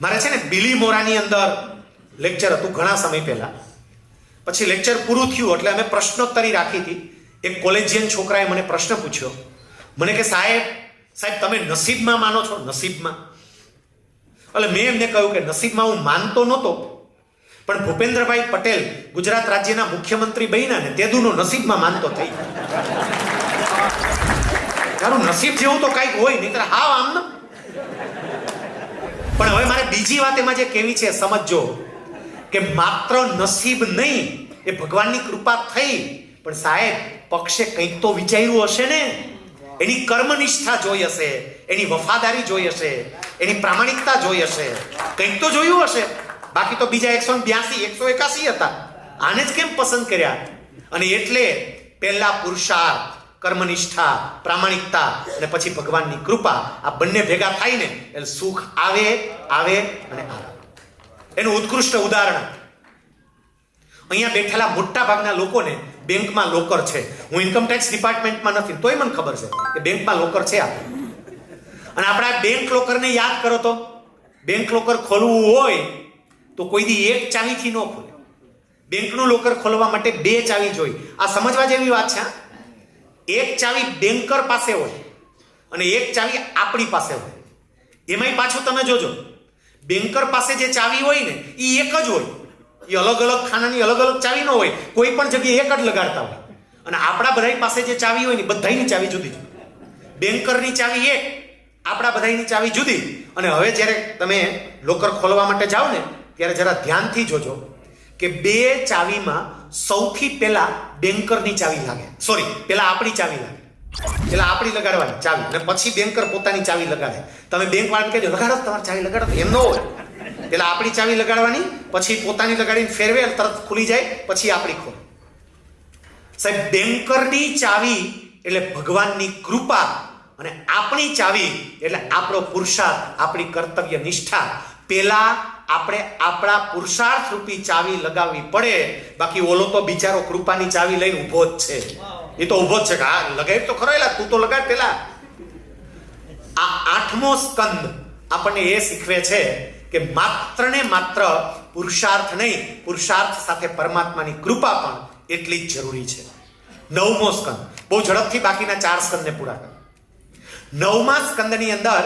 મારે છે ને બિલી મોરાની અંદર લેક્ચર હતું ઘણા સમય પહેલા. પછી લેક્ચર પૂરું થયું એટલે અમે પ્રશ્નોત્તરી રાખી હતી. એક કોલેજિયન છોકરાએ મને પ્રશ્ન પૂછ્યો. મને કે, સાહેબ સાહેબ, તમે નસીબમાં માનો છો? નસીબમાં. એટલે મેં એમને કહ્યું કે, નસીબમાં હું માનતો નહોતો. પણ ભૂપેન્દ્રભાઈ પટેલ ગુજરાત રાજ્યના મુખ્યમંત્રી બન્યા ને તેદુનો નસીબમાં માનતો થઈ. તારું નસીબ જેવું તો કાંઈક હોય નહીં હાવ આમ ન પણ હવે મારે બીજી વાત એમાં જે કેવી છે, સમજજો કે માત્ર નસીબ નહીં, એ ભગવાનની કૃપા થઈ. પણ સાહેબ, પક્ષે કંઈક તો વિચાર્યું હશે ને? એની કર્મનિષ્ઠા જોઈ હશે, એની વફાદારી જોઈ હશે, એની પ્રામાણિકતા જોઈ હશે. કંઈક તો જોયું હશે. બાકી તો બીજા એકસો બ્યાસી, એકસો એકાસી હતા. આને જ કેમ પસંદ કર્યા? અને એટલે પહેલા પુરુષાર્થ. કર્મનિષ્ઠા, પ્રામાણિકતા અને પછી ભગવાનની કૃપા આ બંને ભેગા થાય ને એટલે સુખ આવે આવે અને આવે. એનું ઉત્કૃષ્ટ ઉદાહરણ. અહીંયા બેઠેલા મોટા ભાગના લોકોને બેંકમાં લોકર છે. હું ઇન્કમટેક્સ ડિપાર્ટમેન્ટમાં નથી, તોય મને ખબર છે કે બેંકમાં લોકર છે આપણે અને આપણે આ બેંક લોકરને યાદ કરો તો, બેંક લોકર ખોલવું હોય તો કોઈ દી એક ચાવીથી ન ખોલે. બેંકનું લોકર ખોલવા માટે બે ચાવી જોઈ. આ સમજવા જેવી વાત છે, હા? એક ચાવી બેન્કર પાસે હોય અને એક ચાવી આપણી પાસે હોય. એમાંય પાછું તમે જોજો. બેન્કર પાસે જે ચાવી હોય ને એ એક જ હોય. એ અલગ અલગ ખાનાની અલગ અલગ ચાવી ન હોય, કોઈ પણ જગ્યાએ એક જ લગાડતા હોય. અને આપણા બધાની પાસે જે ચાવી હોય ને બધાની ચાવી જુદી જુદી બેન્કરની ચાવી એક, આપણા બધાની ચાવી જુદી. અને હવે જ્યારે તમે લોકર ખોલવા માટે જાઓ ને, ત્યારે જરા ધ્યાનથી જોજો. કે બે ચાવીમાં સૌથી પહેલા બેન્કરની ચાવી લાગે. સોરી પહેલા આપણી ચાવી લાગે. એટલે આપણી લગાડવાની ચાવી અને પછી બેન્કર પોતાની ચાવી લગાડે. તમે બેંક વાળાને કહેજો, લગાડો તમારી ચાવી, લગાડો. એમ ન હોય. એટલે આપણી ચાવી લગાડવાની, પછી પોતાની લગાડીને ફેરવે તરત ખુલી જાય, પછી આપણી ખોલે. સાહેબ બેન્કરની ચાવી એટલે ભગવાનની કૃપા અને આપણી ચાવી એટલે આપણો પુરુષાર્થ, આપણી કર્તવ્ય નિષ્ઠા. પેલા આપણે આપણા પુરુષાર્થ રૂપી ચાવી લગાવવી પડે. બાકી ઓલો તો બિચારો કૃપાની ચાવી લઈને ઊભો જ છે. એ તો ઊભો જ છે. કે હા લગાવી તો ખરો એલા તું તો લગાડ પેલા. આ આઠમો સ્કંદ આપણને એ શીખવે છે કે માત્ર ને માત્ર પુરુષાર્થ નહીં પુરુષાર્થ સાથે પરમાત્માની કૃપા પણ એટલી જ જરૂરી છે. નવમો સ્કંદ. બહુ ઝડપથી બાકીના ચાર સ્કંદને પૂરા કરો. નવમા સ્કંદની અંદર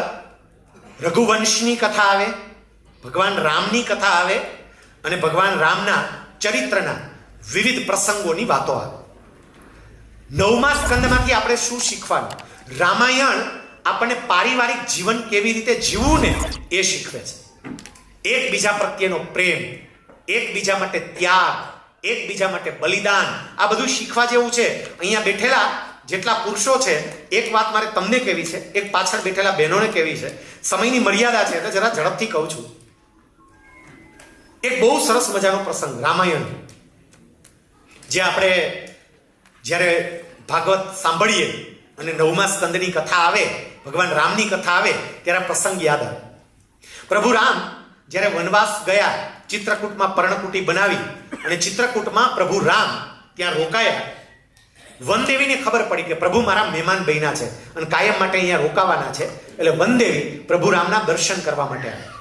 રઘુવંશની કથા આવે. ભગવાન રામની કથા આવે અને ભગવાન રામના ચરિત્રના વિવિધ પ્રસંગોની વાતો આવે. નવમા સ્કંદમાંથી આપણે શું શીખવાનું? રામાયણ આપણને પારિવારિક જીવન કેવી રીતે જીવવું ને એ શીખવે છે. એકબીજા પ્રત્યેનો પ્રેમ, એકબીજા માટે ત્યાગ, એકબીજા માટે બલિદાન, આ બધું શીખવા જેવું છે. અહીંયા બેઠેલા જેટલા પુરુષો છે, એક વાત મારે તમને કેવી છે, એક પાછળ બેઠેલા બહેનોને કેવી છે. સમયની મર્યાદા છે એટલે જરા ઝડપથી કહું છું. એક બહુ સરસ મજાનો પ્રસંગ, રામાયણ. જે આપણે જ્યારે ભાગવત સાંભળીએ અને નવમા સ્કંદની કથા આવે, ભગવાન રામની કથા આવે, ત્યારે પ્રસંગ યાદ આવે. પ્રભુ રામ જ્યારે વનવાસ ગયા, ચિત્રકૂટમાં પર્ણકુટી બનાવી અને ચિત્રકૂટમાં પ્રભુ રામ ત્યાં રોકાયા. વનદેવીને ખબર પડી કે પ્રભુ મારા મહેમાન બન્યા છે અને કાયમ માટે અહીંયા રોકાવાના છે. એટલે વનદેવી પ્રભુ રામના દર્શન કરવા માટે આવ્યા.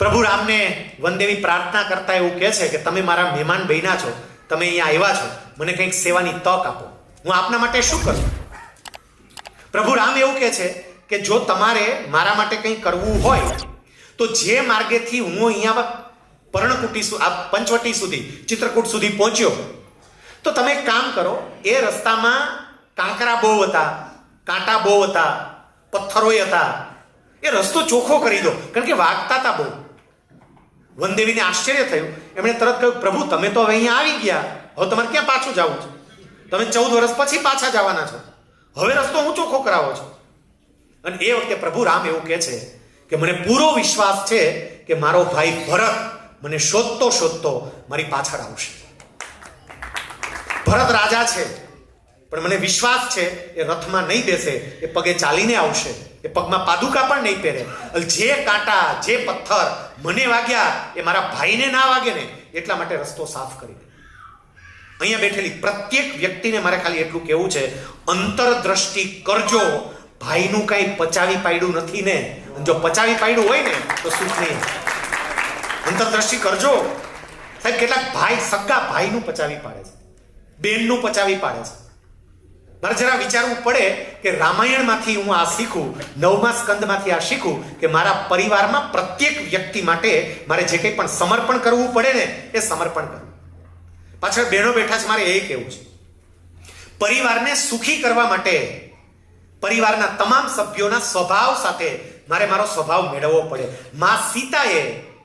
પ્રભુ રામને વનદેવી પ્રાર્થના કરતા એવું કહે છે કે તમે મારા મહેમાન બન્યા છો, તમે અહીંયા આવ્યા છો, મને કંઈક સેવાની તક આપો. હું આપના માટે શું કરું? પ્રભુ રામ એવું કહે છે કે જો તમારે મારા માટે કંઈ કરવું હોય, તો જે માર્ગેથી હું અહીંયા પર્ણકુટી આ પંચવટી સુધી, ચિત્રકૂટ સુધી પહોંચ્યો, તો તમે કામ કરો, એ રસ્તામાં કાંકરા બહુ હતા, કાંટા બહુ હતા, પથ્થરોય હતા, એ રસ્તો ચોખ્ખો કરી દો. કારણ કે વાગતા હતા બહુ. વનદેવીને આશ્ચર્ય થયું. એમણે તરત કહ્યું, પ્રભુ, તમે તો હવે અહીંયા આવી ગયા. હવે તમારે ક્યાં પાછું જવું છે? તમે ચૌદ વર્ષ પછી પાછા જવાના છો. હવે રસ્તો હું ચોખ્ખો કરાવો છો. અને એ વખતે પ્રભુ રામ એવું કહે છે કે, મને પૂરો વિશ્વાસ છે કે મારો ભાઈ ભરત મને શોધતો શોધતો મારી પાછળ આવશે. ભરત રાજા છે. પણ મને વિશ્વાસ છે એ રથમાં નહીં બેસે, એ પગે ચાલીને આવશે. એ પગમાં પાદુકા પણ નહીં પહેરે. જે કાંટા, જે પથ્થર મને વાગ્યા એ મારા ભાઈને ના વાગે ને, એટલા માટે રસ્તો સાફ કરી દે. અહીંયા બેઠેલી પ્રત્યેક વ્યક્તિને મારે ખાલી એટલું કહેવું છે, અંતરદ્રષ્ટિ કરજો. ભાઈનું કાંઈ પચાવી પાડ્યું નથી ને. જો પચાવી પાડ્યું હોય ને, તો સુખ નહીં. અંતરદ્રષ્ટિ કરજો. સાહેબ, કેટલાક ભાઈ, સગા ભાઈનું પચાવી પાડે છે. બેનનું પચાવી પાડે છે. મારે જરા વિચારવું પડે કે રામાયણમાંથી હું આ શીખું, નવમા સ્કંદમાંથી આ શીખું કે મારા પરિવારમાં પ્રત્યેક વ્યક્તિ માટે મારે જે કંઈ પણ સમર્પણ કરવું પડે ને, એ સમર્પણ કરવું. પાછળ બહેનો બેઠા છે, મારે એ કહેવું છે. પરિવારને સુખી કરવા માટે પરિવારના તમામ સભ્યોના સ્વભાવ સાથે મારે મારો સ્વભાવ મેળવવો પડે. મા સીતાએ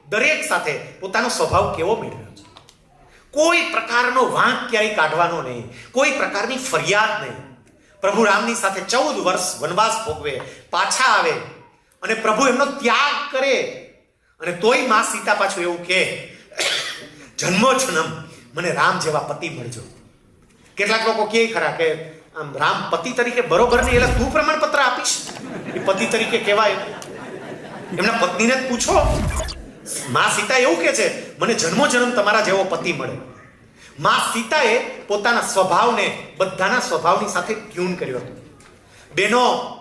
દરેક સાથે પોતાનો સ્વભાવ કેવો મેળવ્યો? કોઈ પ્રકારનો વાંક ક્યારેય કાઢવાનો નહીં. કોઈ પ્રકારની ફરિયાદ નહીં. પ્રભુ રામની સાથે ચૌદ વર્ષ વનવાસ ભોગવે, પાછા આવે અને પ્રભુ એમનો ત્યાગ કરે. અને તોયમાં સીતા પાછું એવું કહે, જન્મો જન્મ, મને રામ જેવા પતિ મળજો. કેટલાક લોકો કહે ખરા કે, આમ રામ પતિ તરીકે બરોબર નહીં, એટલે તું પ્રમાણપત્ર આપીશ. એ પતિ તરીકે કહેવાય. એમના પત્નીને જ પૂછો. માં સીતા એવું કે છે, મને જન્મો જન્મ તમારા જેવો પતિ મળે. મા સીતાએ પોતાના સ્વભાવને, બધાના સ્વભાવની સાથે ટ્યુન કર્યો હતો. બેનો,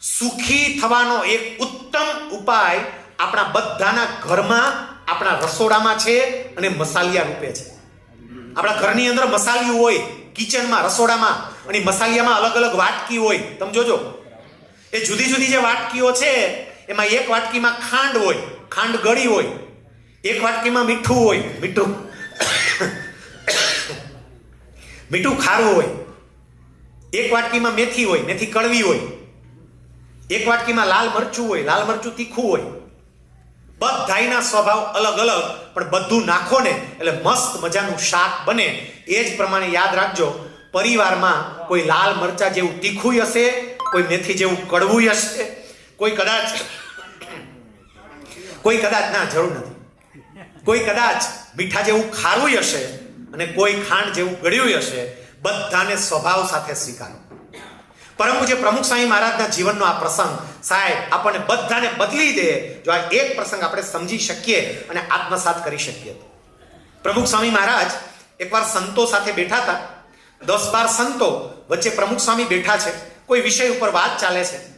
સુખી થવાનો એક ઉત્તમ ઉપાય આપણા બધાના ઘરમાં, આપણા રસોડામાં છે અને મસાલિયા રૂપે છે. આપણા ઘરની અંદર મસાલિયું હોય, કિચનમાં, રસોડામાં, અને મસાલિયામાં અલગ અલગ વાટકી હોય. તમે જોજો. એ જુદી જુદી જે વાટકીઓ છે, એમાં એક વાટકીમાં ખાંડ હોય. ખાંડ ગળી હોય, એક વાટકીમાં મીઠું હોય, મીઠું મીઠું ખારું હોય, એક વાટકીમાં મેથી હોય, મેથી કડવી હોય, એક વાટકીમાં લાલ મરચું હોય, લાલ મરચું તીખું હોય, બધાયના સ્વભાવ અલગ અલગ, પણ બધું નાખો ને, એટલે મસ્ત મજાનું શાક બને. એ જ પ્રમાણે યાદ રાખજો, પરિવારમાં કોઈ લાલ મરચા જેવું તીખું હશે, કોઈ મેથી જેવું કડવું હશે, કોઈ કદાચ કોઈ કદાચ ના, જરૂર નથી. કોઈ કદાચ મીઠા જેવું ખારું હશે અને કોઈ ખાંડ જેવું ગળ્યું હશે, બધાને સ્વભાવ સાથે સ્વીકારો. પરમ પૂજ્ય પ્રમુખ સ્વામી મહારાજના જીવનનો આ પ્રસંગ, સાહેબ, આપણને બધાને બદલી દે, જો આ એક પ્રસંગ આપણે સમજી શકીએ અને આત્મસાત કરી શકીએ તો. પ્રમુખ સ્વામી મહારાજ એકવાર સંતો સાથે બેઠા હતા. દસ બાર સંતો વચ્ચે પ્રમુખ સ્વામી બેઠા છે. કોઈ વિષય ઉપર વાત ચાલે છે.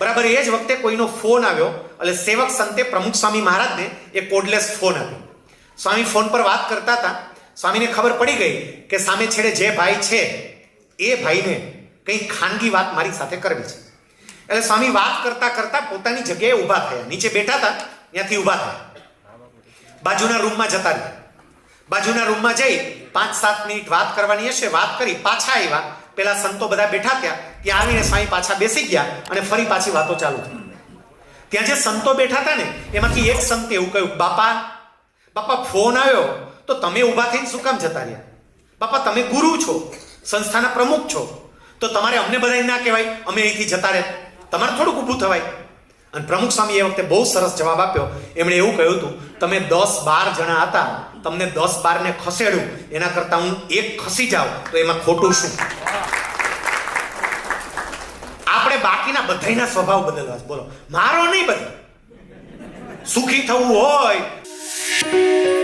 બરાબર, એ જ વખતે કોઈનો ફોન આવ્યો એટલે સેવક સંતે પ્રમુખ સ્વામી મહારાજને એ કોડલેસ ફોન આપ્યો. સ્વામી ફોન પર વાત કરતા હતા. સ્વામીને ખબર પડી ગઈ કે સામે છેડે જે ભાઈ છે, એ ભાઈને કંઈ ખાનગી વાત મારી સાથે કરવી છે. એટલે સ્વામી વાત કરતા કરતા પોતાની જગ્યાએ ઊભા થયા. નીચે બેઠા હતા, ત્યાંથી ઊભા થયા. બાજુના રૂમમાં જતા રહ્યા. બાજુના રૂમમાં જઈ પાંચ સાત મિનિટ વાત કરવાની હશે. વાત કરી, પાછા આવ્યા. પેલા સંતો બધા બેઠા ત્યાં ત્યાં આવીને સ્વામી પાછા બેસી ગયા અને ફરી પાછી વાતો ચાલુ થઈ. ત્યાં જે સંતો બેઠા હતા ને, એમાંથી એક સંતે એવું કહ્યું, બાપા બાપા ફોન આવ્યો, તો તમે ઊભા થઈને શું કામ જતા રહ્યા? બાપા, તમે ગુરુ છો, સંસ્થાના પ્રમુખ છો, તો તમારે અમને બધાને ના કહેવાય, અમે અહીંથી જતા રહે તમારે થોડુંક ઊભું થવાય. અને પ્રમુખ સ્વામી એ વખતે બહુ સરસ જવાબ આપ્યો. એમણે એવું કહ્યું હતું, તમે દસ બાર જણા હતા, તમને દસ બારને ખસેડું, એના કરતાં હું એક ખસી જાઉં, તો એમાં ખોટું શું? આપણે બાકીના બધાયના સ્વભાવ બદલવા બોલો. મારો નહીં બદલ સુખી થવું હોય.